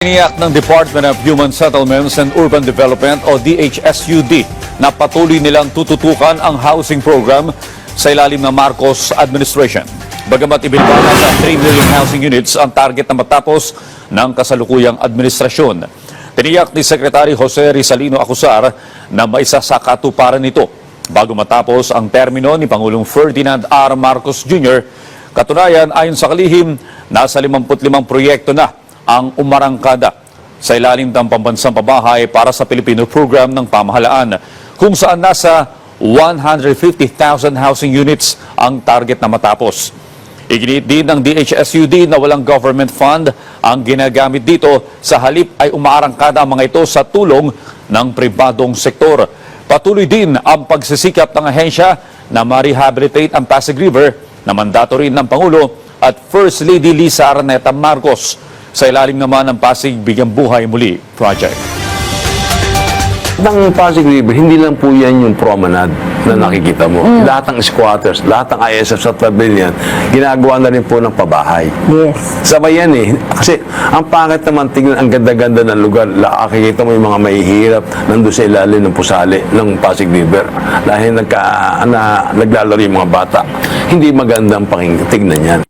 Iniyak ng Department of Human Settlements and Urban Development o DHSUD na patuloy nilang tututukan ang housing program sa ilalim ng Marcos administration. Bagamat ibinabala sa 3 million housing units ang target na matapos ng kasalukuyang administrasyon. Tiniyak ni Secretary Jose Rizalino Acusar na maisa sa katuparan nito bago matapos ang termino ni Pangulong Ferdinand R. Marcos Jr. Katunayan, ayon sa kalihim, nasa 55 proyekto na ang umarangkada sa ilalim ng pambansang pabahay para sa Pilipino program ng pamahalaan kung saan nasa 150,000 housing units ang target na matapos. Iginit din ng DHSUD na walang government fund ang ginagamit dito sa halip ay umaarangkada ang mga ito sa tulong ng pribadong sektor. Patuloy din ang pagsisikap ng ahensya na ma-rehabilitate ang Pasig River na mandato rin ng Pangulo at First Lady Lisa Araneta Marcos sa ilalim naman ng Pasig Bigyang Buhay Muli Project. Ng Pasig River, hindi lang po yan yung promenade na nakikita mo. Lahat ng squatters, lahat ng ISF sa tabi niyan, ginagawa na rin po ng pabahay. Yes. Sabay yan eh. Kasi ang pangit naman tingnan, ang ganda-ganda ng lugar. Nakikita mo yung mga mahihirap nandun sa ilalim ng pusali ng Pasig River. Dahil nagka, na, naglalaro yung mga bata. Hindi magandang paking tignan yan.